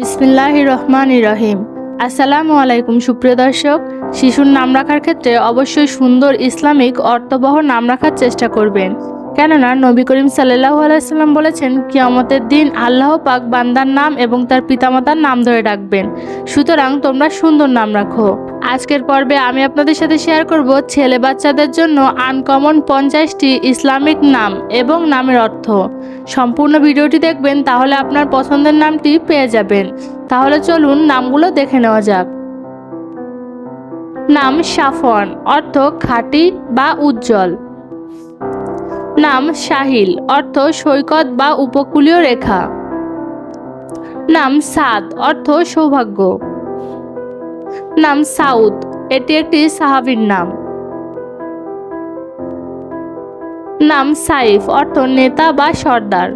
বিসমিল্লাহ রহমান রহিম। আসসালামু আলাইকুম, সুপ্রিয় দর্শক। শিশুর নাম রাখার ক্ষেত্রে অবশ্যই সুন্দর ইসলামিক অর্থবহ নাম রাখার চেষ্টা করবেন। কেননা, নবী করিম সাল্লাহ আলাইসাল্লাম বলেছেন, কিয়ামতের দিন আল্লাহ পাক বান্দার নাম এবং তার পিতামাতার নাম ধরে ডাকবেন। সুতরাং তোমরা সুন্দর নাম রাখো। আজকের পর্বে আমি আপনাদের সাথে শেয়ার করব ছেলে বাচ্চাদের জন্য আনকমন পঞ্চাশটি ইসলামিক নাম এবং নামের অর্থ। সম্পূর্ণ ভিডিওটি দেখবেন, তাহলে আপনার পছন্দের নামটি পেয়ে যাবেন। তাহলে চলুন নামগুলো দেখে নেওয়া যাক। নাম সাফন অর্থ খাঁটি বা উজ্জ্বল। নাম সাহিল, অর্থ সৈকত বা উপকূলীয় রেখা। নাম সাদ, অর্থ সৌভাগ্য। নাম সাউদ। এটি একটি সাহাবীর নাম। নাম সাইফ অর্থ নেতা বা সর্দার।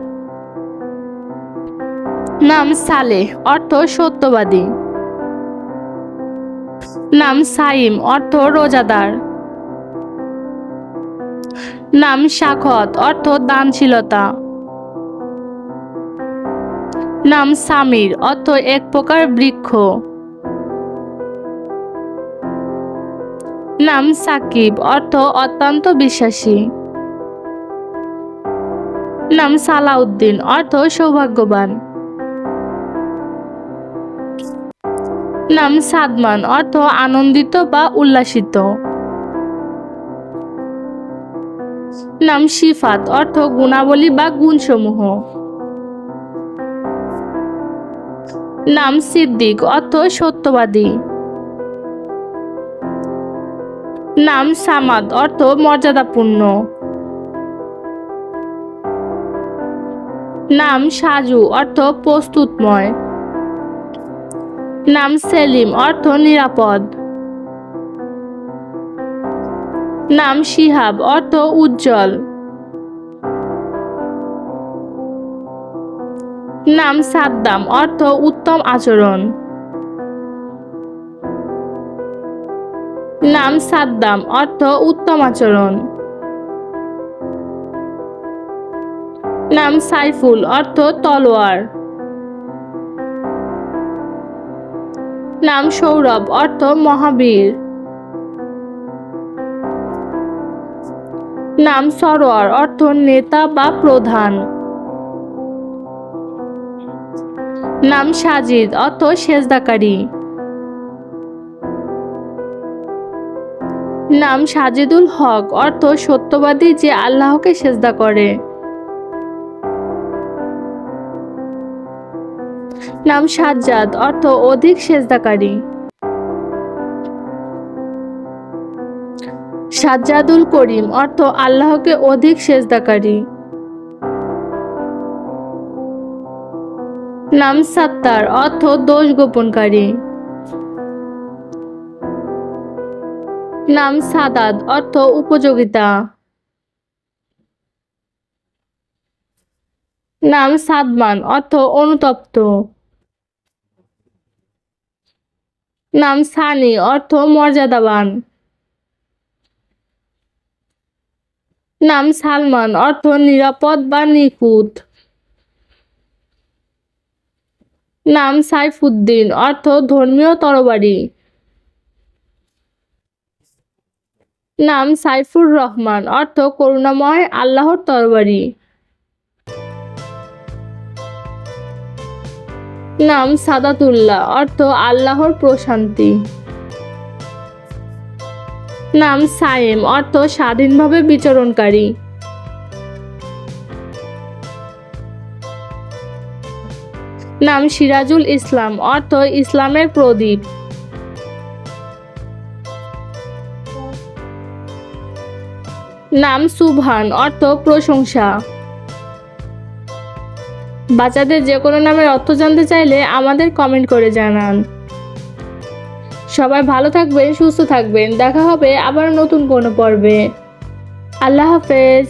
নাম সালেহ অর্থ সত্যবাদী। নাম সাইম অর্থ রোজাদার। নাম শাখত অর্থ দানশীলতা। নাম সামির অর্থ এক প্রকার বৃক্ষ। নাম সাকিব, অর্থ অত্যন্ত বিশ্বাসী। নাম সালাউদ্দিন, অর্থ সৌভাগ্যবান। নাম সাদমান, অর্থ আনন্দিত বা উল্লাসিত। নাম শিফাত, অর্থ গুণাবলী বা গুণসমূহ। নাম সিদ্দিক, অর্থ সত্যবাদী। নাম সামাদ, অর্থ মর্যাদাপূর্ণ। নাম সাজু, অর্থ প্রস্তুতময়। নাম সেলিম, অর্থ নিরাপদ। নাম শিহাব, অর্থ উজ্জ্বল। নাম সাদ্দাম, অর্থ উত্তম আচরণ। নাম সাদ্দাম, অর্থ উত্তম আচরণ। নাম সাইফুল, অর্থ তলোয়ার। নাম সৌরভ, অর্থ মহাবীর। নাম সরোয়ার, অর্থ নেতা বা প্রধান। নাম সাজিদ, অর্থ সেজদাকারী। নাম সাজিদুল হক, অর্থ সত্যবাদী যে আল্লাহকে সেজদা করে। নাম সাজ্জাদ, অর্থ অধিক সেজদাকারী। সাজ্জাদুল করিম, অর্থ আল্লাহকে অধিক সেজদাকারী। নাম সাত্তার, অর্থ দোষ গোপনকারী। নাম সাদাদ অর্থ উপযোগিতা। নাম সাদমান, অর্থ অনুতপ্ত। নাম সানি, অর্থ মর্যাদাবান। নাম সালমান, অর্থ নিরাপদ বা নিখুঁত। নাম সাইফুদ্দিন, অর্থ ধর্মীয় তরবারি। নাম সাইফুর রহমান, অর্থ করুণাময় আল্লাহর তরবারি। নাম সাদাতুল্লাহ, অর্থ আল্লাহর প্রশান্তি। নাম সায়েম, অর্থ স্বাধীনভাবে বিচরণকারী। নাম সিরাজুল ইসলাম, অর্থ ইসলামের প্রদীপ। নাম সুভান অর্থ প্রশংসা। বাচ্চাদের যে কোনো নামের অর্থ জানতে চাইলে আমাদের কমেন্ট করে জানান। সবাই ভালো থাকবেন, সুস্থ থাকবেন। দেখা হবে আবার নতুন কোনো পর্বে। আল্লাহ হাফেজ।